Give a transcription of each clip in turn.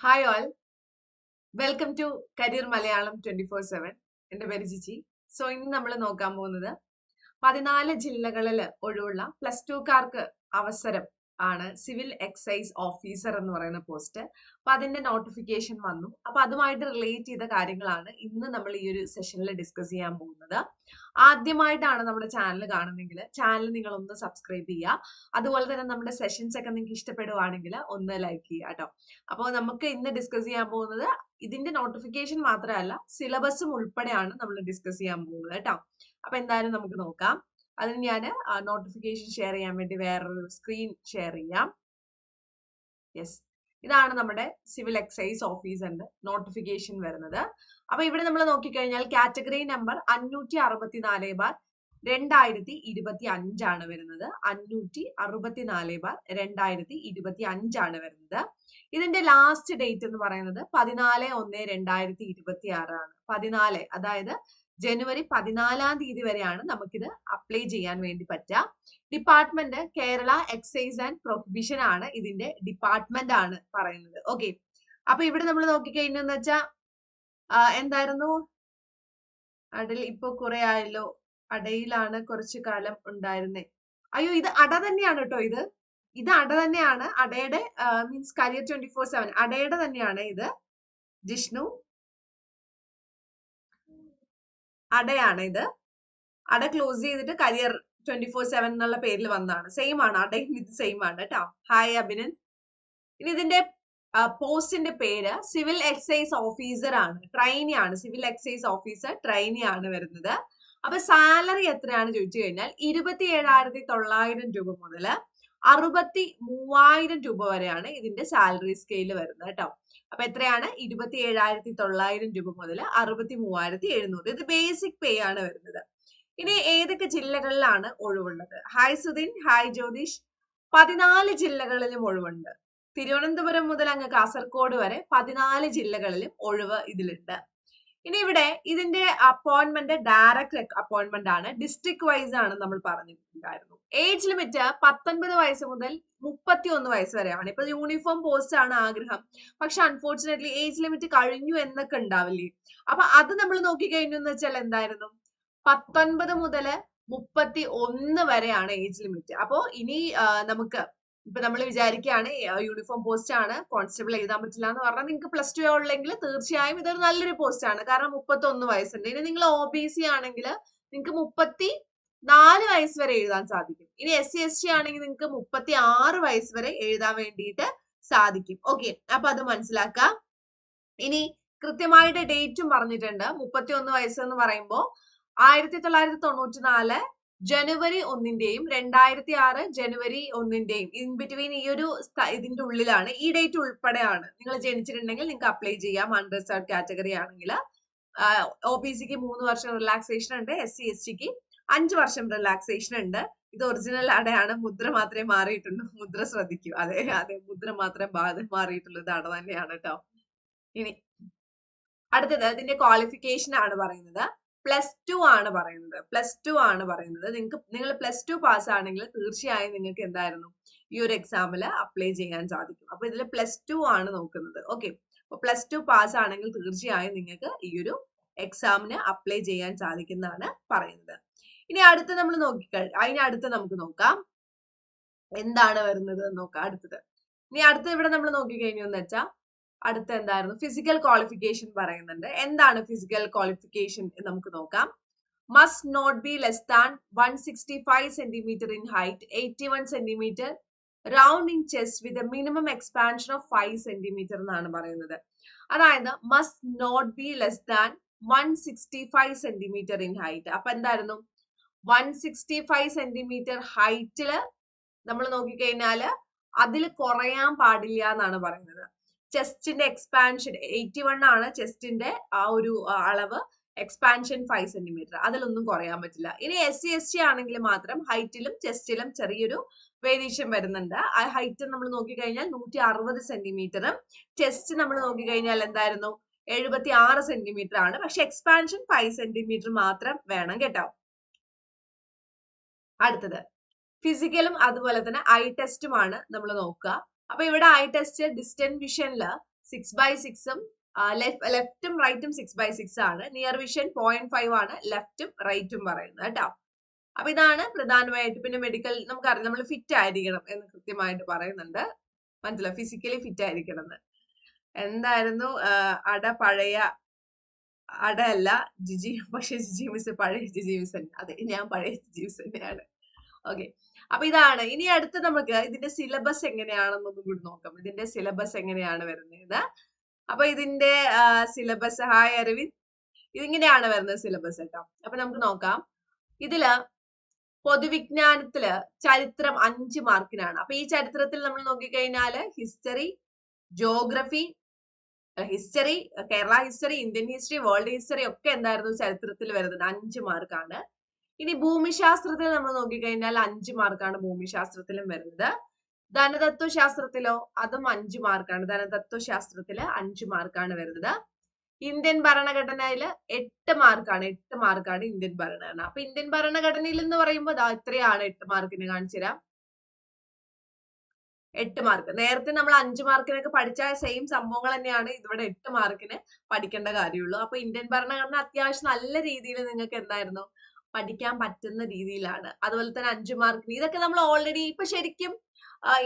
Hi all welcome to career Malayalam twenty four seven എന്റെ പേര് Jiji. So ഇന്ന് നമ്മൾ നോക്കാൻ പോകുന്നത് പതിനാല് ജില്ലകളിൽ ഒഴിവുള്ള പ്ലസ് ടുക്കാർക്ക് അവസരം ആണ് സിവിൽ എക്സൈസ് ഓഫീസർ എന്ന് പറയുന്ന പോസ്റ്റ് അപ്പൊ അതിന്റെ നോട്ടിഫിക്കേഷൻ വന്നു. അപ്പൊ അതുമായിട്ട് റിലേറ്റ് ചെയ്ത കാര്യങ്ങളാണ് ഇന്ന് നമ്മൾ ഈ ഒരു സെഷനിൽ ഡിസ്കസ് ചെയ്യാൻ പോകുന്നത്. ആദ്യമായിട്ടാണ് നമ്മുടെ ചാനൽ കാണുന്നെങ്കിൽ ചാനൽ നിങ്ങൾ ഒന്ന് സബ്സ്ക്രൈബ് ചെയ്യുക. അതുപോലെ തന്നെ നമ്മുടെ സെഷൻസ് ഒക്കെ നിങ്ങൾക്ക് ഇഷ്ടപ്പെടുവാണെങ്കിൽ ഒന്ന് ലൈക്ക് ചെയ്യുക കേട്ടോ. അപ്പോൾ നമുക്ക് ഇന്ന് ഡിസ്കസ് ചെയ്യാൻ പോകുന്നത് ഇതിന്റെ നോട്ടിഫിക്കേഷൻ മാത്രമല്ല സിലബസും ഉൾപ്പെടെയാണ് നമ്മൾ ഡിസ്കസ് ചെയ്യാൻ പോകുന്നത് കേട്ടോ. അപ്പൊ എന്തായാലും നമുക്ക് നോക്കാം. അതിന് ഞാൻ നോട്ടിഫിക്കേഷൻ ഷെയർ ചെയ്യാൻ വേണ്ടി വേറൊരു സ്ക്രീൻ ഷെയർ ചെയ്യാം. യെസ് ഇതാണ് നമ്മുടെ സിവിൽ എക്സൈസ് ഓഫീസ് ഉണ്ട് നോട്ടിഫിക്കേഷൻ വരുന്നത്. അപ്പൊ ഇവിടെ നമ്മൾ നോക്കിക്കഴിഞ്ഞാൽ കാറ്റഗറി നമ്പർ അഞ്ഞൂറ്റി അറുപത്തിനാല് ബാർ രണ്ടായിരത്തി ഇരുപത്തി അഞ്ചാണ് വരുന്നത്. അഞ്ഞൂറ്റി അറുപത്തിനാല് ബാർ രണ്ടായിരത്തി ഇരുപത്തി അഞ്ചാണ് വരുന്നത്. ഇതിന്റെ ലാസ്റ്റ് ഡേറ്റ് എന്ന് പറയുന്നത് പതിനാല് ഒന്ന് രണ്ടായിരത്തി ഇരുപത്തി ആറാണ് പതിനാല് അതായത് ജനുവരി പതിനാലാം തീയതി വരെയാണ് നമുക്കിത് അപ്ലൈ ചെയ്യാൻ വേണ്ടി പറ്റുക. Department Kerala excise and prohibition ആണ് ഇതിന്റെ ഡിപ്പാർട്ട്മെന്റ് ആണ് പറയുന്നത്. ഓക്കെ അപ്പൊ ഇവിടെ നമ്മൾ നോക്കിക്കഴിഞ്ഞെന്ന് വെച്ചാ എന്തായിരുന്നു? അടൽ ഇപ്പൊ കുറെ ആയല്ലോ. അടയിലാണ് കുറച്ചു കാലം ഉണ്ടായിരുന്നേ. അയ്യോ ഇത് അട തന്നെയാണ് കേട്ടോ ഇത്. ഇത് അട തന്നെയാണ്. അടയുടെ means career twenty four seven അടയുടെ തന്നെയാണ് ഇത്. ജിഷ്ണു അടയാണ് ഇത്. അട ക്ലോസ് ചെയ്തിട്ട് കരിയർ ട്വന്റി ഫോർ സെവൻ എന്നുള്ള പേരിൽ വന്നതാണ്. സെയിം ആണ്. അടയും ഇത് സെയിം ആണ് കേട്ടോ ഹായ് അഭിനന്ദ്. ഇനി ഇതിന്റെ പോസ്റ്റിന്റെ പേര് സിവിൽ എക്സൈസ് ഓഫീസർ ആണ്. ട്രെയിനി ആണ്. സിവിൽ എക്സൈസ് ഓഫീസർ ട്രെയിനി ആണ് വരുന്നത്. അപ്പൊ സാലറി എത്രയാണ് ചോദിച്ചു കഴിഞ്ഞാൽ ഇരുപത്തി ഏഴായിരത്തി തൊള്ളായിരം രൂപ മുതൽ അറുപത്തി മൂവായിരം രൂപ വരെയാണ് ഇതിന്റെ സാലറി സ്കെയിൽ വരുന്നത് കേട്ടോ. അപ്പൊ എത്രയാണ്? ഇരുപത്തി ഏഴായിരത്തി തൊള്ളായിരം രൂപ മുതൽ അറുപത്തി മൂവായിരത്തി എഴുന്നൂറ്. ഇത് ബേസിക് പേ ആണ് വരുന്നത്. ഇനി ഏതൊക്കെ ജില്ലകളിലാണ് ഒഴിവുള്ളത്? Hi Sudhin hi Jyothish. പതിനാല് ജില്ലകളിലും ഒഴിവുണ്ട്. തിരുവനന്തപുരം മുതൽ അങ്ങ് കാസർഗോഡ് വരെ പതിനാല് ജില്ലകളിലും ഒഴിവ് ഇതിലുണ്ട്. ഇനി ഇവിടെ ഇതിന്റെ അപ്പോയിന്റ്മെന്റ് ഡയറക്റ്റ് അപ്പോയിന്റ്മെന്റ് ആണ്. ഡിസ്ട്രിക്ട് വൈസ് ആണ് നമ്മൾ പറഞ്ഞിട്ടുണ്ടായിരുന്നു. ഏജ് ലിമിറ്റ് പത്തൊൻപത് വയസ്സ് മുതൽ മുപ്പത്തി ഒന്ന് വയസ്സ് വരെയാണ്. ഇപ്പൊ യൂണിഫോം പോസ്റ്റ് ആണ് ആഗ്രഹം. പക്ഷെ അൺഫോർച്ചുനേറ്റ്ലി ഏജ് ലിമിറ്റ് കഴിഞ്ഞു എന്നൊക്കെ ഉണ്ടാവില്ലേ? അപ്പൊ അത് നമ്മൾ നോക്കിക്കഴിഞ്ഞു എന്ന് വെച്ചാൽ എന്തായിരുന്നു? പത്തൊൻപത് മുതൽ മുപ്പത്തി ഒന്ന് വരെയാണ് ഏജ് ലിമിറ്റ് അപ്പോ ഇനി നമുക്ക് ഇപ്പൊ നമ്മൾ വിചാരിക്കുകയാണ് യൂണിഫോം പോസ്റ്റ് ആണ് കോൺസ്റ്റബിൾ എഴുതാൻ പറ്റില്ല എന്ന് പറഞ്ഞാൽ നിങ്ങൾക്ക് പ്ലസ് ടു ഉള്ളെങ്കിൽ തീർച്ചയായും ഇതൊരു നല്ലൊരു പോസ്റ്റ് ആണ്. കാരണം മുപ്പത്തി ഒന്ന് വയസ്സുണ്ട്. ഇനി നിങ്ങൾ ഒ ബി സി ആണെങ്കിൽ നിങ്ങൾക്ക് മുപ്പത്തി നാല് വയസ്സ് വരെ എഴുതാൻ സാധിക്കും. ഇനി എസ് സി എസ് ടി ആണെങ്കിൽ നിങ്ങൾക്ക് മുപ്പത്തി ആറ് വയസ്സ് വരെ എഴുതാൻ വേണ്ടിയിട്ട് സാധിക്കും. ഓക്കെ അപ്പൊ അത് മനസ്സിലാക്കാം. ഇനി കൃത്യമായിട്ട് ഡേറ്റും പറഞ്ഞിട്ടുണ്ട്. മുപ്പത്തി ഒന്ന് വയസ്സ് എന്ന് പറയുമ്പോൾ ആയിരത്തി തൊള്ളായിരത്തി തൊണ്ണൂറ്റി നാല് ജനുവരി ഒന്നിന്റെയും രണ്ടായിരത്തി ആറ് ജനുവരി ഒന്നിന്റെയും ഇൻ ബിറ്റ്വീൻ ഈ ഒരു ഇതിന്റെ ഉള്ളിലാണ്. ഈ ഡേറ്റ് ഉൾപ്പെടെയാണ്. നിങ്ങൾ ജനിച്ചിട്ടുണ്ടെങ്കിൽ നിങ്ങൾക്ക് അപ്ലൈ ചെയ്യാം. അൺറിസർവ് കാറ്റഗറി ആണെങ്കിൽ. ഒ ബി സിക്ക് മൂന്ന് വർഷം റിലാക്സേഷൻ ഉണ്ട്. എസ് സി എസ് ടിക്ക് അഞ്ച് വർഷം റിലാക്സേഷൻ ഉണ്ട്. ഇത് ഒറിജിനൽ അടയാണ്. മുദ്ര മാത്രമേ മാറിയിട്ടുള്ളൂ. മുദ്ര ശ്രദ്ധിക്കൂ. അതെ അതെ. മുദ്ര മാത്രമേ മാറിയിട്ടുള്ളൂ. ഇത് അട തന്നെയാണ് കേട്ടോ ഇനി അടുത്തത് ഇതിന്റെ ക്വാളിഫിക്കേഷൻ ആണ് പറയുന്നത്. പ്ലസ് ടു ആണ് പറയുന്നത്. പ്ലസ് ടു ആണ് പറയുന്നത്. നിങ്ങൾക്ക് നിങ്ങൾ പ്ലസ് ടു പാസ് ആണെങ്കിൽ തീർച്ചയായും നിങ്ങൾക്ക് എന്തായിരുന്നു? ഈ ഒരു എക്സാമിൽ അപ്ലൈ ചെയ്യാൻ സാധിക്കും. അപ്പൊ ഇതിൽ പ്ലസ് ടു ആണ് നോക്കുന്നത്. ഓക്കെ അപ്പൊ പ്ലസ് ടു പാസ് ആണെങ്കിൽ തീർച്ചയായും നിങ്ങൾക്ക് ഈ ഒരു എക്സാമിന് അപ്ലൈ ചെയ്യാൻ സാധിക്കുന്നതാണ് പറയുന്നത്. ഇനി അടുത്ത് നമ്മൾ നോക്കിക്കഴി അതിന് അടുത്ത് നമുക്ക് നോക്കാം. എന്താണ് വരുന്നത് നോക്കാം. അടുത്തത്. ഇനി അടുത്ത് ഇവിടെ നമ്മൾ നോക്കിക്കഴിഞ്ഞു എന്ന് വെച്ചാൽ അടുത്ത എന്തായിരുന്നു? ഫിസിക്കൽ ക്വാളിഫിക്കേഷൻ പറയുന്നുണ്ട്. എന്താണ് ഫിസിക്കൽ ക്വാളിഫിക്കേഷൻ നമുക്ക് നോക്കാം. Must not be less than one sixty five centimetre in height eighty one centimetre round in chest with minimum expansion of five centimetre എന്നാണ് പറയുന്നത്. അതായത് must not be less than one sixty five centimetre in height അപ്പൊ എന്തായിരുന്നു? One sixty five centimetre ഹൈറ്റിൽ നമ്മൾ നോക്കിക്കഴിഞ്ഞാൽ അതിൽ കുറയാൻ പാടില്ല എന്നാണ് പറയുന്നത്. ചെസ്റ്റിന്റെ എക്സ്പാൻഷൻ എയ്റ്റി വൺ ആണ് ചെസ്റ്റിന്റെ ആ ഒരു അളവ്. എക്സ്പാൻഷൻ ഫൈവ് സെന്റിമീറ്റർ അതിലൊന്നും കുറയാൻ പറ്റില്ല. ഇനി എസ് സി എസ് ടി ആണെങ്കിൽ മാത്രം ഹൈറ്റിലും ചെസ്റ്റിലും ചെറിയൊരു വേരിയേഷൻ വരുന്നുണ്ട്. ആ ഹൈറ്റ് നമ്മൾ നോക്കിക്കഴിഞ്ഞാൽ നൂറ്റി അറുപത് സെന്റിമീറ്ററും ചെസ്റ്റ് നമ്മൾ നോക്കിക്കഴിഞ്ഞാൽ എന്തായിരുന്നു? എഴുപത്തി ആറ് സെന്റിമീറ്റർ ആണ്. പക്ഷെ എക്സ്പാൻഷൻ ഫൈവ് സെന്റിമീറ്റർ മാത്രം വേണം കേട്ടോ. അടുത്തത്. ഫിസിക്കലും അതുപോലെ തന്നെ ഐ ടെസ്റ്റുമാണ് നമ്മൾ നോക്കുക. അപ്പൊ ഇവിടെ ഐ ടെസ്റ്റ് ഡിസ്റ്റന്റ് വിഷനിൽ സിക്സ് ബൈ സിക്സും ലെഫ്റ്റും റൈറ്റും സിക്സ് ബൈ സിക്സ് ആണ്. നിയർ വിഷൻ പോയിന്റ് ഫൈവ് ആണ് ലെഫ്റ്റും റൈറ്റും പറയുന്നത് കേട്ടോ. അപ്പൊ ഇതാണ് പ്രധാനമായിട്ട് പിന്നെ മെഡിക്കൽ നമുക്കറിയാം നമ്മൾ ഫിറ്റ് ആയിരിക്കണം എന്ന് കൃത്യമായിട്ട് പറയുന്നുണ്ട്. മനസ്സിലായി? ഫിസിക്കലി ഫിറ്റ് ആയിരിക്കണം എന്ന്. എന്തായിരുന്നു? അട പഴയ അട അല്ല ജിജി പക്ഷെ ജിജി മിസ് പഴയ ജിജി മിസ് അതെ ഞാൻ പഴയ ജിജി മിസ് തന്നെയാണ്. ഓക്കെ അപ്പൊ ഇതാണ്. ഇനി അടുത്ത് നമുക്ക് ഇതിന്റെ സിലബസ് എങ്ങനെയാണെന്നൊന്നും കൂടി നോക്കാം. ഇതിന്റെ സിലബസ് എങ്ങനെയാണ് വരുന്നത്? അപ്പൊ ഇതിന്റെ സിലബസ് ഹായ് അരവിന്ദ് ഇതിങ്ങനെയാണ് വരുന്നത് സിലബസ് കേട്ടോ. അപ്പൊ നമുക്ക് നോക്കാം. ഇതിൽ പൊതുവിജ്ഞാനത്തിൽ ചരിത്രം അഞ്ച് മാർക്കിനാണ്. അപ്പൊ ഈ ചരിത്രത്തിൽ നമ്മൾ നോക്കിക്കഴിഞ്ഞാൽ history geography history Kerala history Indian history world history ഒക്കെ എന്തായിരുന്നു ചരിത്രത്തിൽ വരുന്നത്? അഞ്ച് മാർക്കാണ്. ഇനി ഭൂമിശാസ്ത്രത്തിൽ നമ്മൾ നോക്കിക്കഴിഞ്ഞാൽ അഞ്ച് മാർക്കാണ് ഭൂമിശാസ്ത്രത്തിലും വരുന്നത്. ധനതത്വശാസ്ത്രത്തിലോ അതും അഞ്ച് മാർക്കാണ്. ധനതത്വശാസ്ത്രത്തിൽ അഞ്ച് മാർക്കാണ് വരുന്നത്. ഇന്ത്യൻ ഭരണഘടനയിൽ എട്ട് മാർക്കാണ്. എട്ട് മാർക്കാണ് ഇന്ത്യൻ ഭരണഘടന. അപ്പൊ ഇന്ത്യൻ ഭരണഘടനയിൽ എന്ന് പറയുമ്പോൾ അതാ ഇത്രയാണ് എട്ട് മാർക്കിന് കാണിച്ചു തരാം. എട്ട് മാർക്ക്. നേരത്തെ നമ്മൾ അഞ്ച് മാർക്കിനൊക്കെ പഠിച്ച സെയിം സംഭവങ്ങൾ തന്നെയാണ് ഇവിടെ എട്ട് മാർക്കിന് പഠിക്കേണ്ട കാര്യമുള്ളൂ. അപ്പൊ ഇന്ത്യൻ ഭരണഘടന അത്യാവശ്യം നല്ല രീതിയിൽ നിങ്ങൾക്ക് എന്തായിരുന്നു? പഠിക്കാൻ പറ്റുന്ന രീതിയിലാണ്. അതുപോലെ തന്നെ അഞ്ചു മാർക്ക് ഇതൊക്കെ നമ്മൾ ഓൾറെഡി ഇപ്പൊ ശരിക്കും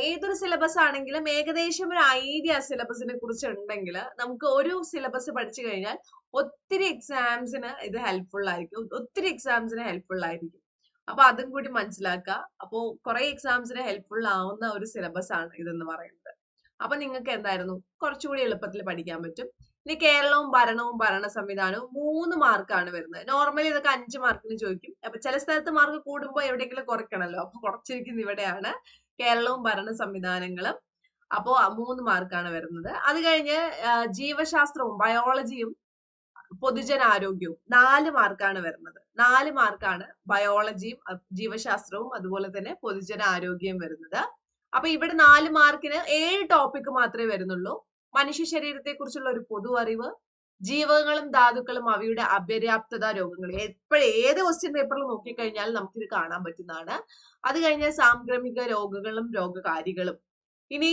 ഏതൊരു സിലബസ് ആണെങ്കിലും ഏകദേശം ഒരു ഐഡിയ സിലബസിനെ കുറിച്ച് ഉണ്ടെങ്കിൽ നമുക്ക് ഒരു സിലബസ് പഠിച്ചു കഴിഞ്ഞാൽ ഒത്തിരി എക്സാംസിന് ഇത് ഹെൽപ്ഫുൾ ആയിരിക്കും. ഒത്തിരി എക്സാംസിന് ഹെൽപ്ഫുൾ ആയിരിക്കും. അപ്പൊ അതും കൂടി മനസ്സിലാക്കുക. അപ്പോ കുറെ എക്സാംസിന് ഹെൽപ്ഫുൾ ആവുന്ന ഒരു സിലബസ് ആണ് ഇതെന്ന് പറയുന്നത്. അപ്പൊ നിങ്ങൾക്ക് എന്തായിരുന്നു? കുറച്ചുകൂടി എളുപ്പത്തിൽ പഠിക്കാൻ പറ്റും. ഇനി കേരളവും ഭരണവും ഭരണ സംവിധാനവും മൂന്ന് മാർക്കാണ് വരുന്നത്. നോർമലി ഇതൊക്കെ അഞ്ച് മാർക്കിന് ചോദിക്കും. അപ്പൊ ചില സ്ഥലത്ത് മാർക്ക് കൂടുമ്പോൾ എവിടെയെങ്കിലും കുറയ്ക്കണല്ലോ. അപ്പൊ കുറച്ചിരിക്കുന്ന ഇവിടെയാണ് കേരളവും ഭരണ സംവിധാനങ്ങളും. അപ്പോ മൂന്ന് മാർക്കാണ് വരുന്നത്. അത് കഴിഞ്ഞ് ജീവശാസ്ത്രവും ബയോളജിയും പൊതുജനാരോഗ്യവും നാല് മാർക്കാണ് വരുന്നത്. നാല് മാർക്കാണ് ബയോളജിയും ജീവശാസ്ത്രവും അതുപോലെ തന്നെ പൊതുജനാരോഗ്യം വരുന്നത്. അപ്പൊ ഇവിടെ നാല് മാർക്കിന് ഏഴ് ടോപ്പിക് മാത്രമേ വരുന്നുള്ളൂ. മനുഷ്യ ശരീരത്തെ കുറിച്ചുള്ള ഒരു പൊതു അറിവ് ജീവകങ്ങളും ധാതുക്കളും അവയുടെ അപര്യാപ്തത രോഗങ്ങൾ. എപ്പോഴും ഏത് ക്വസ്റ്റ്യൻ പേപ്പറിൽ നോക്കിക്കഴിഞ്ഞാൽ നമുക്കിത് കാണാൻ പറ്റുന്നതാണ്. അത് കഴിഞ്ഞാൽ സാംക്രമിക രോഗങ്ങളും രോഗകാരികളും. ഇനി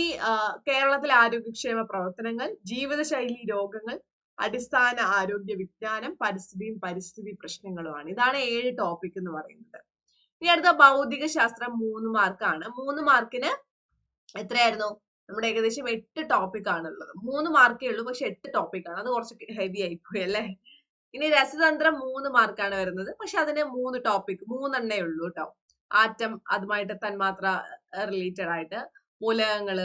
കേരളത്തിലെ ആരോഗ്യക്ഷേമ പ്രവർത്തനങ്ങൾ ജീവിതശൈലി രോഗങ്ങൾ അടിസ്ഥാന ആരോഗ്യ വിജ്ഞാനം പരിസ്ഥിതിയും പരിസ്ഥിതി പ്രശ്നങ്ങളുമാണ്. ഇതാണ് ഏഴ് ടോപ്പിക് എന്ന് പറയുന്നത്. ഇനി അടുത്ത ഭൗതിക ശാസ്ത്രം മൂന്ന് മാർക്കാണ് മൂന്ന് മാർക്കിന് എത്രയായിരുന്നു? നമ്മുടെ ഏകദേശം എട്ട് ടോപ്പിക് ആണ് ഉള്ളത് മൂന്ന് മാർക്കേ ഉള്ളൂ പക്ഷെ എട്ട് ടോപ്പിക് ആണ്. അത് കുറച്ച് ഹെവി ആയിപ്പോയി അല്ലേ? ഇനി രസതന്ത്രം മൂന്ന് മാർക്കാണ് വരുന്നത്. പക്ഷെ അതിന് മൂന്ന് ടോപ്പിക് മൂന്നെണ്ണേ ഉള്ളൂ കേട്ടോ ആറ്റം അതുമായിട്ട് തന്മാത്ര റിലേറ്റഡ് ആയിട്ട് മൂലകങ്ങൾ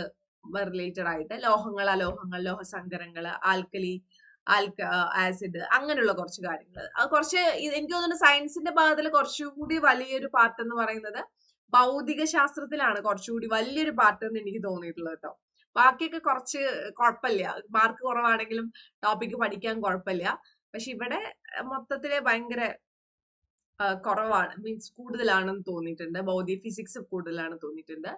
റിലേറ്റഡ് ആയിട്ട് ലോഹങ്ങൾ അലോഹങ്ങൾ ലോഹസങ്കരങ്ങൾ ആൽക്കലി ആൽക്ക ആസിഡ് അങ്ങനെയുള്ള കുറച്ച് കാര്യങ്ങൾ. അത് കുറച്ച് എനിക്ക് തോന്നുന്നു സയൻസിന്റെ ഭാഗത്തിൽ കുറച്ചുകൂടി വലിയൊരു പാർട്ട് എന്ന് പറയുന്നത് ഭൗതിക ശാസ്ത്രത്തിലാണ് കുറച്ചുകൂടി വലിയൊരു പാർട്ട് എന്ന് എനിക്ക് തോന്നിയിട്ടുള്ളത് കേട്ടോ ബാക്കിയൊക്കെ കുറച്ച് കുഴപ്പമില്ല. മാർക്ക് കുറവാണെങ്കിലും ടോപ്പിക് പഠിക്കാൻ കുഴപ്പമില്ല. പക്ഷെ ഇവിടെ മൊത്തത്തിൽ ഭയങ്കര കുറവാണ്. മീൻസ് കൂടുതലാണെന്ന് തോന്നിയിട്ടുണ്ട്. ഭൗതിക ഫിസിക്സ് കൂടുതലാണെന്ന് തോന്നിയിട്ടുണ്ട്.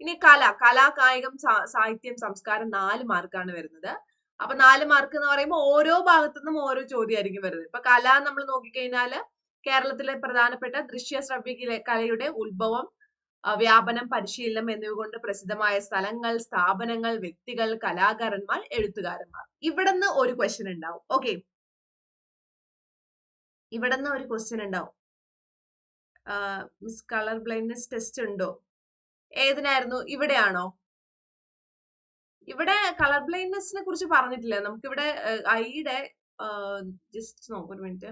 ഇനി കല കലാ കായികം സാഹിത്യം സംസ്കാരം നാല് മാർക്കാണ് വരുന്നത്. അപ്പൊ നാല് മാർക്ക് എന്ന് പറയുമ്പോൾ ഓരോ ഭാഗത്തു നിന്നും ഓരോ ചോദ്യമായിരിക്കും വരുന്നത്. ഇപ്പൊ കല നമ്മൾ നോക്കിക്കഴിഞ്ഞാൽ കേരളത്തിലെ പ്രധാനപ്പെട്ട ദൃശ്യ ശ്രവ്യ കലയുടെ ഉത്ഭവം വ്യാപനം പരിശീലനം എന്നിവ കൊണ്ട് പ്രസിദ്ധമായ സ്ഥലങ്ങൾ സ്ഥാപനങ്ങൾ വ്യക്തികൾ കലാകാരന്മാർ എഴുത്തുകാരന്മാർ. ഇവിടുന്ന് ഒരു ക്വസ്റ്റ്യൻ ഉണ്ടാവും. ഓക്കെ ഇവിടുന്ന് ഒരു ക്വസ്റ്റ്യൻ ഉണ്ടാവും. മിസ് കളർ ബ്ലൈൻഡ്നെസ് ടെസ്റ്റ് ഉണ്ടോ? ഏതിനായിരുന്നു? ഇവിടെയാണോ? ഇവിടെ കളർ ബ്ലൈൻഡ്നെസ്സിനെ കുറിച്ച് പറഞ്ഞിട്ടില്ല. നമുക്കിവിടെ ഐയുടെ ജസ്റ്റ് നോക്കൊരു മിനിറ്റ്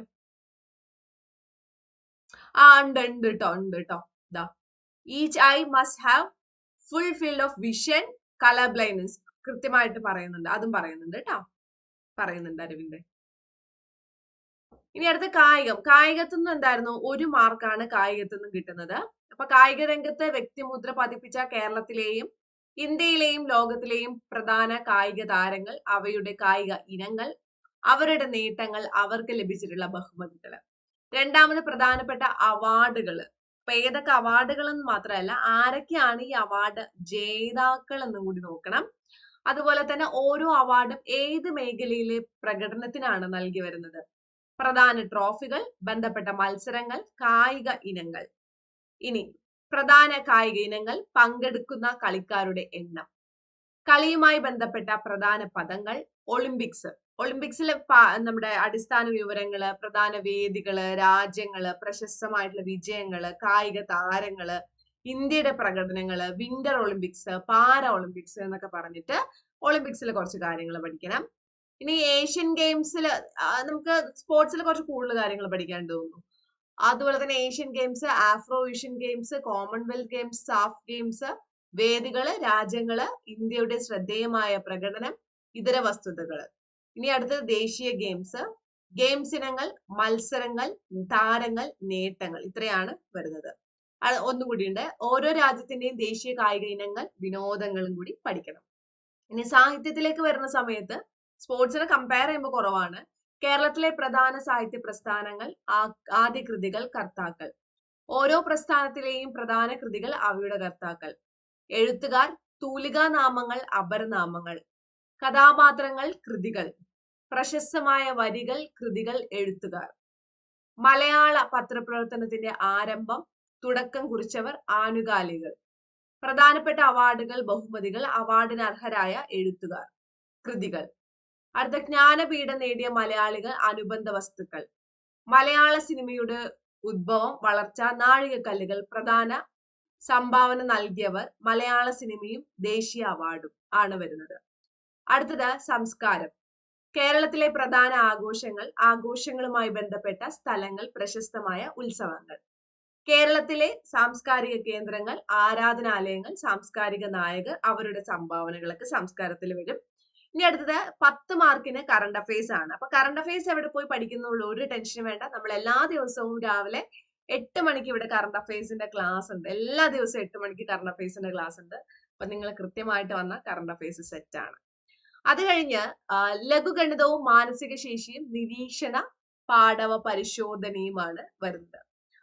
ആ ഉണ്ട് ഉണ്ട് കേട്ടോ ഉണ്ട് കേട്ടോ ഇതാ each eye must have full field of vision colour blindness കൃത്യമായിട്ട് പറയുന്നുണ്ട് അതും പറയുന്നുണ്ട് കേട്ടോ പറയുന്നുണ്ട് അരവിന്ദ്. ഇനി അടുത്ത കായികം. കായികത്തു നിന്ന് എന്തായിരുന്നു? ഒരു മാർക്കാണ് കായികത്തു നിന്ന് കിട്ടുന്നത്. അപ്പൊ കായിക രംഗത്ത് വ്യക്തിമുദ്ര പതിപ്പിച്ച കേരളത്തിലെയും ഇന്ത്യയിലെയും ലോകത്തിലെയും പ്രധാന കായിക താരങ്ങൾ അവയുടെ കായിക ഇനങ്ങൾ അവരുടെ നേട്ടങ്ങൾ അവർക്ക് ലഭിച്ചിട്ടുള്ള ബഹുമതികൾ രണ്ടാമത് പ്രധാനപ്പെട്ട അവാർഡുകൾ അപ്പൊ ഏതൊക്കെ അവാർഡുകൾ എന്ന് മാത്രമല്ല ആരൊക്കെയാണ് ഈ അവാർഡ് ജേതാക്കൾ എന്നും കൂടി നോക്കണം. അതുപോലെ തന്നെ ഓരോ അവാർഡും ഏത് മേഖലയിലെ പ്രകടനത്തിനാണ് നൽകി വരുന്നത്? പ്രധാന ട്രോഫികൾ ബന്ധപ്പെട്ട മത്സരങ്ങൾ കായിക ഇനങ്ങൾ. ഇനി പ്രധാന കായിക ഇനങ്ങൾ പങ്കെടുക്കുന്ന കളിക്കാരുടെ എണ്ണം. കളിയുമായി ബന്ധപ്പെട്ട പ്രധാന പദങ്ങൾ ഒളിമ്പിക്സ്. ഒളിമ്പിക്സിലെ നമ്മുടെ അടിസ്ഥാന വിവരങ്ങൾ പ്രധാന വേദികൾ രാജ്യങ്ങൾ പ്രശസ്തമായിട്ടുള്ള വിജയങ്ങൾ കായിക താരങ്ങൾ ഇന്ത്യയുടെ പ്രകടനങ്ങൾ വിന്റർ ഒളിമ്പിക്സ് പാര ഒളിമ്പിക്സ് എന്നൊക്കെ പറഞ്ഞിട്ട് ഒളിമ്പിക്സിൽ കുറച്ച് കാര്യങ്ങൾ പഠിക്കണം. ഇനി ഏഷ്യൻ ഗെയിംസിൽ നമുക്ക് സ്പോർട്സിൽ കുറച്ച് കൂടുതൽ കാര്യങ്ങൾ പഠിക്കാൻ തോന്നുന്നു. അതുപോലെ തന്നെ Asian games Afro Asian games Commonwealth games SAF games വേദികൾ രാജ്യങ്ങൾ ഇന്ത്യയുടെ ശ്രദ്ധേയമായ പ്രകടനം ഇതര വസ്തുതകൾ. ഇനി അടുത്തത് ദേശീയ ഗെയിംസ് ഗെയിംസ് ഇനങ്ങൾ മത്സരങ്ങൾ താരങ്ങൾ നേട്ടങ്ങൾ ഇത്രയാണ് വരുന്നത്. ഒന്നും കൂടിയുണ്ട് ഓരോ രാജ്യത്തിന്റെയും ദേശീയ കായിക ഇനങ്ങൾ വിനോദങ്ങളും കൂടി പഠിക്കണം. ഇനി സാഹിത്യത്തിലേക്ക് വരുന്ന സമയത്ത് സ്പോർട്സിനെ കമ്പയർ ചെയ്യുമ്പോൾ കുറവാണ്. കേരളത്തിലെ പ്രധാന സാഹിത്യ പ്രസ്ഥാനങ്ങൾ ആദ്യ കൃതികൾ കർത്താക്കൾ. ഓരോ പ്രസ്ഥാനത്തിലെയും പ്രധാന കൃതികൾ അവയുടെ കർത്താക്കൾ. എഴുത്തുകാർ തൂലികാനാമങ്ങൾ അപരനാമങ്ങൾ. കഥാപാത്രങ്ങൾ കൃതികൾ. പ്രശസ്തമായ വരികൾ കൃതികൾ എഴുത്തുകാർ. മലയാള പത്രപ്രവർത്തനത്തിന്റെ ആരംഭം തുടക്കം കുറിച്ചവർ ആനുകാലികൾ. പ്രധാനപ്പെട്ട അവാർഡുകൾ ബഹുമതികൾ അവാർഡിന് അർഹരായ എഴുത്തുകാർ കൃതികൾ. അടുത്ത ജ്ഞാനപീഠം നേടിയ മലയാളികൾ അനുബന്ധ വസ്തുക്കൾ. മലയാള സിനിമയുടെ ഉദ്ഭവം വളർച്ച നാഴികക്കല്ലുകൾ പ്രധാന സംഭാവന നൽകിയവർ മലയാള സിനിമയും ദേശീയ അവാർഡും ആണ് വരുന്നത്. അടുത്തത് സംസ്കാരം. കേരളത്തിലെ പ്രധാന ആഘോഷങ്ങൾ ആഘോഷങ്ങളുമായി ബന്ധപ്പെട്ട സ്ഥലങ്ങൾ പ്രശസ്തമായ ഉത്സവങ്ങൾ. കേരളത്തിലെ സാംസ്കാരിക കേന്ദ്രങ്ങൾ ആരാധനാലയങ്ങൾ സാംസ്കാരിക നായകർ അവരുടെ സംഭാവനകളൊക്കെ സംസ്കാരത്തിൽ വരും. ഇനി അടുത്തത് പത്ത് മാർക്കിന് കറണ്ട് അഫയേഴ്സ് ആണ്. അപ്പൊ കറണ്ട് അഫയേഴ്സ് എവിടെ പോയി പഠിക്കുന്നുള്ളൂ? ഒരു ടെൻഷനും വേണ്ട. നമ്മൾ എല്ലാ ദിവസവും രാവിലെ എട്ട് മണിക്ക് ഇവിടെ കറണ്ട് അഫയേഴ്സിന്റെ ക്ലാസ് ഉണ്ട്. എല്ലാ ദിവസവും എട്ട് മണിക്ക് കറണ്ട് അഫയേഴ്സിന്റെ ക്ലാസ് ഉണ്ട്. അപ്പൊ നിങ്ങൾ കൃത്യമായിട്ട് വന്ന കറണ്ട് അഫയേഴ്സ് സെറ്റ് ആണ്. അത് കഴിഞ്ഞ് ലഘുഗണിതവും മാനസിക ശേഷിയും നിരീക്ഷണ പാഠവ പരിശോധനയുമാണ് വരുന്നത്.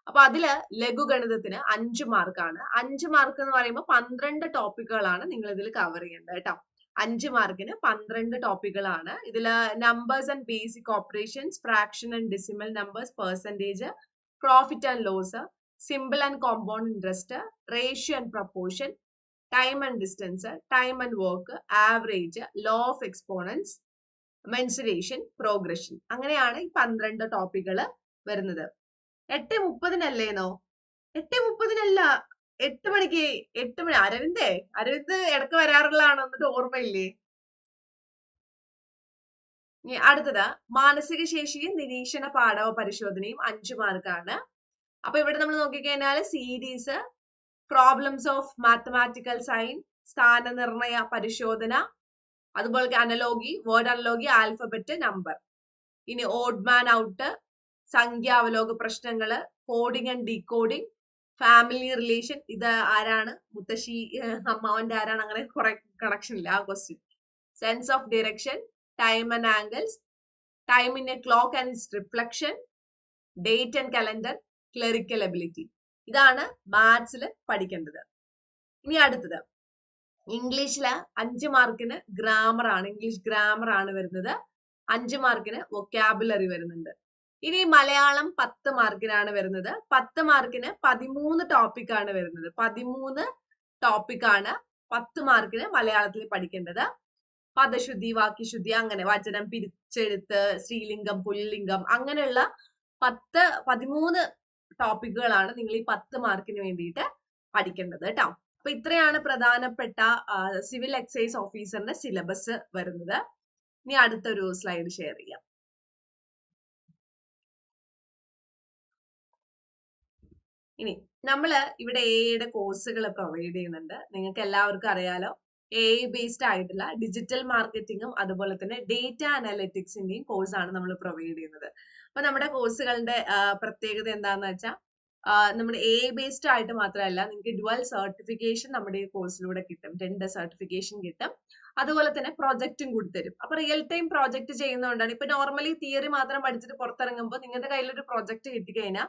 അപ്പൊ അതിൽ ലഘുഗണിതത്തിന് അഞ്ച് മാർക്കാണ്. അഞ്ച് മാർക്ക് എന്ന് പറയുമ്പോൾ പന്ത്രണ്ട് ടോപ്പിക്കുകളാണ് നിങ്ങൾ ഇതിൽ കവർ ചെയ്യേണ്ടത് കേട്ടോ. അഞ്ച് മാർക്കിന് പന്ത്രണ്ട് ടോപ്പിക്കുകളാണ്. ഇതിൽ numbers and basic operations fraction and decimal numbers percentage profit and loss simple and compound interest ratio and proportion time and distance time and work average law of exponents mensuration progression അങ്ങനെയാണ് ഈ പന്ത്രണ്ട് ടോപ്പിക്കുകൾ വരുന്നത്. എട്ട് മുപ്പതിനല്ലേനോ എട്ട് മുപ്പതിനല്ല. എട്ട് മണിക്ക് എട്ട് മണി അരവിന്ദേ അരവിന്ദ് ഇടയ്ക്ക് വരാറുള്ളതാണോ എന്നിട്ട് ഓർമ്മയില്ലേ? അടുത്തത് മാനസിക ശേഷിയും നിരീക്ഷണ പാഠവ പരിശോധനയും അഞ്ചു മാർക്കാണ് അപ്പൊ ഇവിടെ നമ്മൾ നോക്കിക്കഴിഞ്ഞാൽ series problems of mathematical sign സ്ഥാനനിർണയ പരിശോധന അതുപോലെ analogy word analogy alphabet number ഇനി ഓഡ്മാൻ ഔട്ട് സംഖ്യാവലോക പ്രശ്നങ്ങൾ coding and decoding family relation ഇത് ആരാണ്? മുത്തശ്ശി അമ്മാവന്റെ ആരാണ്? അങ്ങനെ കുറെ കണക്ഷൻ ഇല്ല ആ question sense of direction time and angles time in a clock and reflection date and calendar clerical ability ഇതാണ് മാത്സിൽ പഠിക്കേണ്ടത്. ഇനി അടുത്തത്. ഇംഗ്ലീഷിൽ അഞ്ച് മാർക്കിന് ഗ്രാമർ ആണ്. ഇംഗ്ലീഷ് ഗ്രാമർ ആണ് വരുന്നത്. അഞ്ച് മാർക്കിന് വൊക്കാബുലറി വരുന്നുണ്ട്. ഇനി മലയാളം പത്ത് മാർക്കിനാണ് വരുന്നത്. പത്ത് മാർക്കിന് പതിമൂന്ന് ടോപ്പിക് ആണ് വരുന്നത്. പതിമൂന്ന് ടോപ്പിക് ആണ് പത്ത് മാർക്കിന് മലയാളത്തിൽ പഠിക്കേണ്ടത്. പദശുദ്ധി വാക്യശുദ്ധി അങ്ങനെ വചനം പിരിച്ചെഴുത്ത് സ്ത്രീലിംഗം പുല്ലിംഗം അങ്ങനെയുള്ള പത്ത് പതിമൂന്ന് ടോപ്പിക്കുകളാണ് നിങ്ങൾ ഈ പത്ത് മാർക്കിന് വേണ്ടിയിട്ട് പഠിക്കേണ്ടത് കേട്ടോ. അപ്പൊ ഇത്രയാണ് പ്രധാനപ്പെട്ട സിവിൽ എക്സൈസ് ഓഫീസറിന്റെ സിലബസ് വരുന്നത്. ഇനി അടുത്തൊരു സ്ലൈഡ് ഷെയർ ചെയ്യാം. ഇനി നമ്മൾ ഇവിടെ എയുടെ കോഴ്സുകൾ പ്രൊവൈഡ് ചെയ്യുന്നുണ്ട്. നിങ്ങൾക്ക് എല്ലാവർക്കും അറിയാലോ. എ ബേസ്ഡ് ആയിട്ടുള്ള ഡിജിറ്റൽ മാർക്കറ്റിംഗും അതുപോലെ തന്നെ ഡേറ്റ അനാലിറ്റിക്സിന്റെയും കോഴ്സാണ് നമ്മൾ പ്രൊവൈഡ് ചെയ്യുന്നത്. അപ്പൊ നമ്മുടെ കോഴ്സുകളുടെ പ്രത്യേകത എന്താന്ന് വെച്ചാൽ നമ്മുടെ എ ബേസ്ഡ് ആയിട്ട് മാത്രമല്ല നിങ്ങൾക്ക് ഡുവൽ സർട്ടിഫിക്കേഷൻ നമ്മുടെ ഈ കോഴ്സിലൂടെ കിട്ടും. രണ്ട് സർട്ടിഫിക്കേഷൻ കിട്ടും. അതുപോലെ തന്നെ പ്രോജക്റ്റും കൂടി തരും. അപ്പൊ റിയൽ ടൈം പ്രോജക്റ്റ് ചെയ്യുന്നതുകൊണ്ടാണ്. ഇപ്പൊ നോർമലി തിയറി മാത്രം പഠിച്ചിട്ട് പുറത്തിറങ്ങുമ്പോൾ നിങ്ങളുടെ കയ്യിലൊരു ഒരു കിട്ടിക്കഴിഞ്ഞാൽ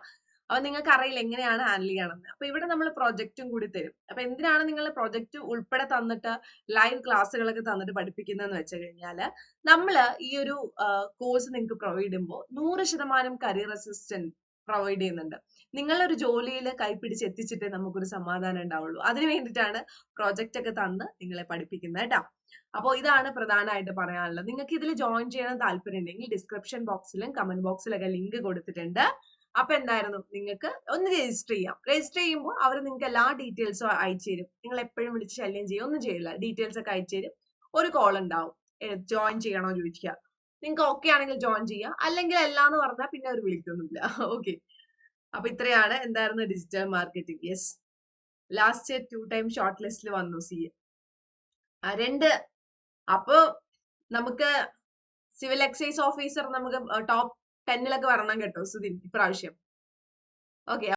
അപ്പൊ നിങ്ങൾക്ക് അറിയില്ല എങ്ങനെയാണ് ഹാൻഡിൽ ചെയ്യണമെന്ന് അപ്പൊ ഇവിടെ നമ്മൾ പ്രൊജക്റ്റും കൂടി തരും. അപ്പൊ എന്തിനാണ് നിങ്ങൾ പ്രൊജക്റ്റ് ഉൾപ്പെടെ തന്നിട്ട് ലൈവ് ക്ലാസ്സുകളൊക്കെ തന്നിട്ട് പഠിപ്പിക്കുന്നതെന്ന് വെച്ച് കഴിഞ്ഞാൽ നമ്മൾ ഈ ഒരു കോഴ്സ് നിങ്ങൾക്ക് പ്രൊവൈഡ് ചെയ്യുമ്പോൾ നൂറ് ശതമാനം കരിയർ അസിസ്റ്റന്റ് പ്രൊവൈഡ് ചെയ്യുന്നുണ്ട്. നിങ്ങളൊരു ജോലിയിൽ കൈപ്പിടിച്ച് എത്തിച്ചിട്ടേ നമുക്കൊരു സമാധാനം ഉണ്ടാവുള്ളൂ. അതിന് വേണ്ടിയിട്ടാണ് പ്രോജക്റ്റ് ഒക്കെ തന്ന് നിങ്ങളെ പഠിപ്പിക്കുന്നത് കേട്ടോ. അപ്പോൾ ഇതാണ് പ്രധാനമായിട്ട് പറയാനുള്ളത്. നിങ്ങൾക്ക് ഇതിൽ ജോയിൻ ചെയ്യാൻ താല്പര്യം ഉണ്ടെങ്കിൽ ഡിസ്ക്രിപ്ഷൻ ബോക്സിലും കമന്റ് ബോക്സിലൊക്കെ ലിങ്ക് കൊടുത്തിട്ടുണ്ട്. അപ്പൊ എന്തായിരുന്നു? നിങ്ങൾക്ക് ഒന്ന് രജിസ്റ്റർ ചെയ്യാം. രജിസ്റ്റർ ചെയ്യുമ്പോൾ അവർ നിങ്ങൾക്ക് എല്ലാ ഡീറ്റെയിൽസും അയച്ചു തരും. നിങ്ങൾ എപ്പോഴും വിളിച്ച് ശല്യം ചെയ്യും ഒന്നും ചെയ്യില്ല ഡീറ്റെയിൽസ് ഒക്കെ അയച്ചു തരും. ഒരു കോൾ ഉണ്ടാവും. ജോയിൻ ചെയ്യണോ ചോദിക്കുക. നിങ്ങൾക്ക് ഓക്കെ ആണെങ്കിൽ ജോയിൻ ചെയ്യുക. അല്ലെങ്കിൽ അല്ല എന്ന് പറഞ്ഞാൽ പിന്നെ അവർ വിളിക്കൊന്നുമില്ല ഓക്കെ അപ്പൊ ഇത്രയാണ് എന്തായിരുന്നു digital marketing yes last two time short ലിസ്റ്റിൽ വന്നു സി രണ്ട്. അപ്പൊ നമുക്ക് സിവിൽ എക്സൈസ് ഓഫീസർ നമുക്ക് ടോപ്പ് ടെന്നിലൊക്കെ വരണം കേട്ടോ സുധിൻ ഇപ്രാവശ്യം. ഓക്കെ